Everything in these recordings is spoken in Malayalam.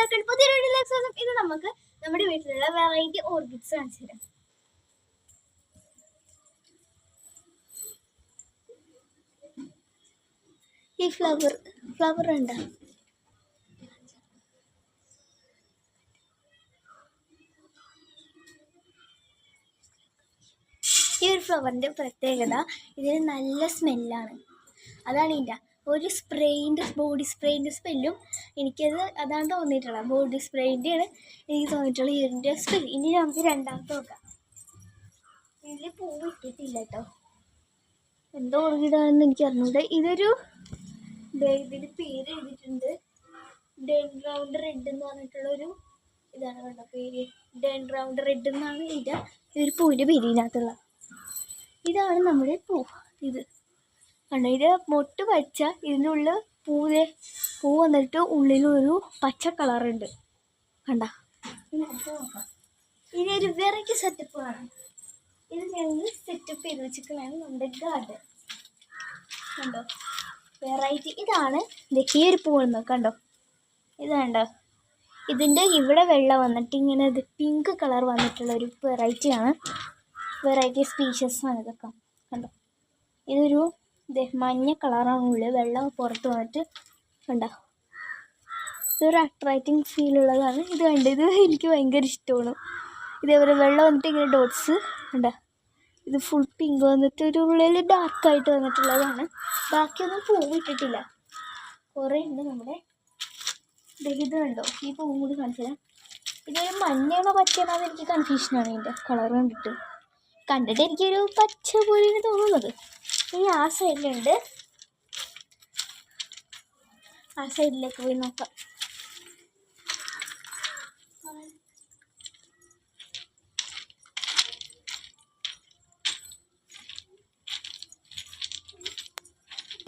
എല്ലാവർക്കും പുതിയൊരു ഇത് നമുക്ക് നമ്മുടെ വീട്ടിലുള്ള വെറൈറ്റി ഓർക്കിഡ്സ് കാണിച്ചു തരാം. ഈ ഫ്ലവർ ഫ്ലവർ ഉണ്ടോ? ഈ ഒരു ഫ്ലവറിന്റെ പ്രത്യേകത ഇതിന് നല്ല സ്മെല്ലാണ് അതാണ് ഇതിന്റെ ഒരു സ്പ്രേയിന്റെ ബോഡി സ്പ്രേയിന്റെ സ്മെല്ലും എനിക്കത് അതാണ് തോന്നിയിട്ടുള്ളത്. ബോഡി സ്പ്രേയിന്റെയാണ് എനിക്ക് തോന്നിയിട്ടുള്ളത് ഇതിന്റെ സ്മെൽ ഇനി നമുക്ക് രണ്ടാമത്തെ നോക്കാം. ഇതിൽ പൂ ഇട്ടിട്ടില്ല കേട്ടോ എന്തോ ഓർക്കിഡാണെന്ന് എനിക്ക് അറിഞ്ഞൂടെ. ഇതൊരു ഇതിൽ പേര് എഴുതിയിട്ടുണ്ട്. ഡെൻ റൗണ്ട് റെഡ് എന്ന് പറഞ്ഞിട്ടുള്ളൊരു ഇതാണ് കണ്ടോ പേര്. ഡെൻ റൗണ്ട് റെഡ് എന്നാണ് ഇതിന്റെ ഇതൊരു പൂവിന്റെ പേര് ഇതിനകത്തുള്ളത് ഇതാണ് നമ്മുടെ പൂ. ഇത് കണ്ടോ? ഇത് മൊട്ട് പച്ച ഇതിനുള്ള പൂവേ പൂ വന്നിട്ട് ഉള്ളിലൊരു പച്ച കളറുണ്ട്. കണ്ട? ഇനി ഒരു വെറൈറ്റി സെറ്റപ്പ് ആണ് ഇത് ഞങ്ങൾ സെറ്റപ്പ് ചെയ്ത് വെച്ചിട്ടുള്ളതാണ് നമ്മുടെ ഗാർഡൻ കണ്ടോ? വെറൈറ്റി ഇതാണ് ദഹിയ ഒരു പൂവെന്ന് കണ്ടോ? ഇത് കണ്ടോ? ഇതിന്റെ ഇവിടെ വെള്ള വന്നിട്ട് ഇങ്ങനെ ഇത് പിങ്ക് കളർ വന്നിട്ടുള്ള ഒരു വെറൈറ്റിയാണ് വെറൈറ്റി സ്പീഷ്യസ് ആണ് ഇതൊക്കെ. കണ്ടോ? ഇതൊരു മഞ്ഞ കളറാണ് ഉള്ളിൽ. വെള്ളം പുറത്ത് വന്നിട്ട് കണ്ടോ? ഇതൊരു അട്രാക്റ്റിംഗ് ഫീൽ ഉള്ളതാണ്. ഇത് കണ്ടത് ഇത് എനിക്ക് ഭയങ്കര ഇഷ്ടമാണ്. ഇതേപോലെ വെള്ളം വന്നിട്ട് ഇങ്ങനെ ഡോട്ട്സ് കണ്ടോ? ഇത് ഫുൾ പിങ്ക് വന്നിട്ട് ഒരു ഉള്ളിൽ ഡാർക്കായിട്ട് വന്നിട്ടുള്ളതാണ്. ബാക്കിയൊന്നും പൂവ് ഇട്ടിട്ടില്ല. കുറേ ഉണ്ട് നമ്മുടെ. ഇത് കണ്ടോ? ഈ പൂവും കൂടി കാണിച്ചുതരാം ഇതൊരു മഞ്ഞയാണോ പച്ചയാണോ എനിക്ക് കൺഫ്യൂഷനാണ് ഇതിന്റെ കളർ കണ്ടിട്ട്. കണ്ടിട്ട് എനിക്കൊരു പച്ച പോലെയാണ് തോന്നുന്നത്. ഇനി ആ സൈഡിലുണ്ട് ആ സൈഡിലേക്ക് പോയി നോക്കാം.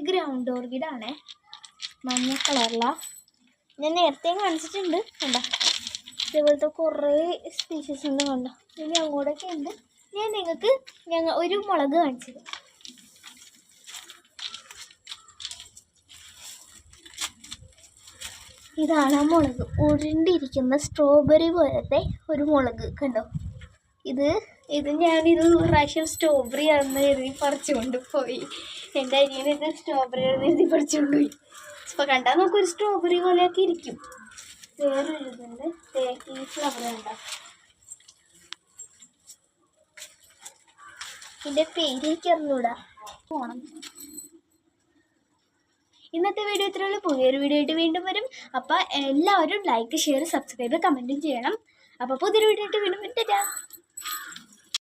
ഗ്രൗണ്ട് ഓർക്കിഡാണ്. മഞ്ഞ കളറില. ഞാൻ നേരത്തെ കാണിച്ചിട്ടുണ്ട്. കണ്ട? ഇതുപോലത്തെ കുറേ സ്പീഷീസ് ഉണ്ട് കണ്ടോ? ഇനി അങ്ങോട്ടൊക്കെ ഉണ്ട്. ഞാൻ നിങ്ങൾക്ക് ഞങ്ങൾ ഒരു മുളക് കാണിച്ചത് ഇതാണ് ആ മുളക്. ഉരുണ്ടിരിക്കുന്ന സ്ട്രോബെറി പോലത്തെ ഒരു മുളക് കണ്ടോ? ഇത് ഇത് ഞാനിത് പ്രാവശ്യം സ്ട്രോബെറി ആണെന്ന് എഴുതി പറിച്ചുകൊണ്ട് പോയി. എന്റെ അനിയൻ ഇത് സ്ട്രോബെറി ആണെന്ന് എഴുതി പറിച്ചുകൊണ്ട് പോയി. അപ്പോൾ കണ്ടാൽ നമുക്കൊരു സ്ട്രോബെറി പോലെയൊക്കെ ഇരിക്കും. വേറൊരു ഇതുണ്ട്. ഈ ഫ്ലവർ കണ്ടോ? ഇതിന്റെ പേര് എനിക്ക് അറിഞ്ഞൂടാ. പോണം. ഇന്നത്തെ വീഡിയോ ഇത്രയുള്ളൂ. പുതിയൊരു വീഡിയോ ആയിട്ട് വീണ്ടും വരും. അപ്പോൾ എല്ലാവരും ലൈക്ക് ഷെയർ സബ്സ്ക്രൈബ് കമന്റും ചെയ്യണം. അപ്പോൾ പുതിയൊരു വീഡിയോ ആയിട്ട് വീണ്ടും വരും.